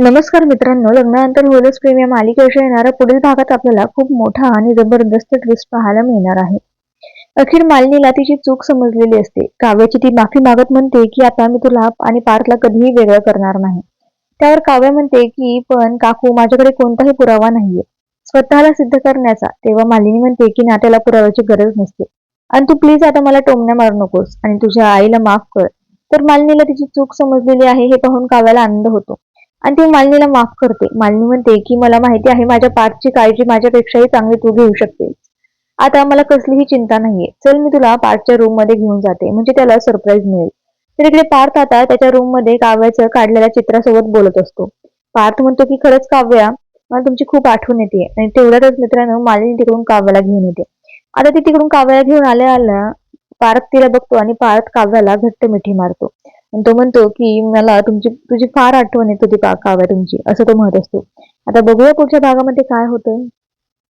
नमस्कार मित्रांनो लग्नानंतर होलच प्रेम या मालिकेविषयी येणाऱ्या पुढील भागात आपल्याला खूप मोठा आणि जबरदस्त ट्विस्ट पाहायला मिळणार आहे. अखेर मालिनीला तिची चूक समजलेली असते. काव्याची ती माफी मागत म्हणते की आता मी तुला आणि पार्थला कधीही वेगळं करणार नाही. त्यावर काव्य म्हणते की पण काकू माझ्याकडे कोणताही पुरावा नाहीये. स्वतःला सिद्ध करण्याचा. तेव्हा मालिनी म्हणते की नात्याला पुराव्याची गरज नसते. आणि तू प्लीज आता मला टोमण्या मारू नकोस आणि तुझ्या आईला माफ कर. तर मालिनीला तिची चूक समजलेली आहे हे पाहून काव्याला आनंद होतो. आणि ती मालिनीला माफ करते. मालिनी म्हणते की मला माहिती आहे माझ्या पाठची काळजी माझ्यापेक्षाही चांगली तू घेऊ शकते आता मला कसलीही चिंता नाहीये. चल मी तुला पार्थच्या रूममध्ये घेऊन जाते. म्हणजे त्याला सरप्राईज मिळेल. तर इकडे पार्थ आता त्याच्या रूममध्ये काव्याचं काढलेल्या चित्रासोबत बोलत असतो. पार्थ म्हणतो की खरंच काव्या मला तुमची खूप आठवण येते. आणि तेवढ्यातच मित्रांनो मालिनी तिकडून काव्याला घेऊन येते. आता ती तिकडून काव्याला घेऊन आल्या आल्या पार्थ तिला बघतो आणि पार्थ काव्याला घट्ट मिठी मारतो. आणि तो म्हणतो की मला तुमची तुझी फार आठवण येत होती का काव्या तुमची असं तो म्हणत असतो. आता बघूया पुढच्या भागामध्ये काय होतं.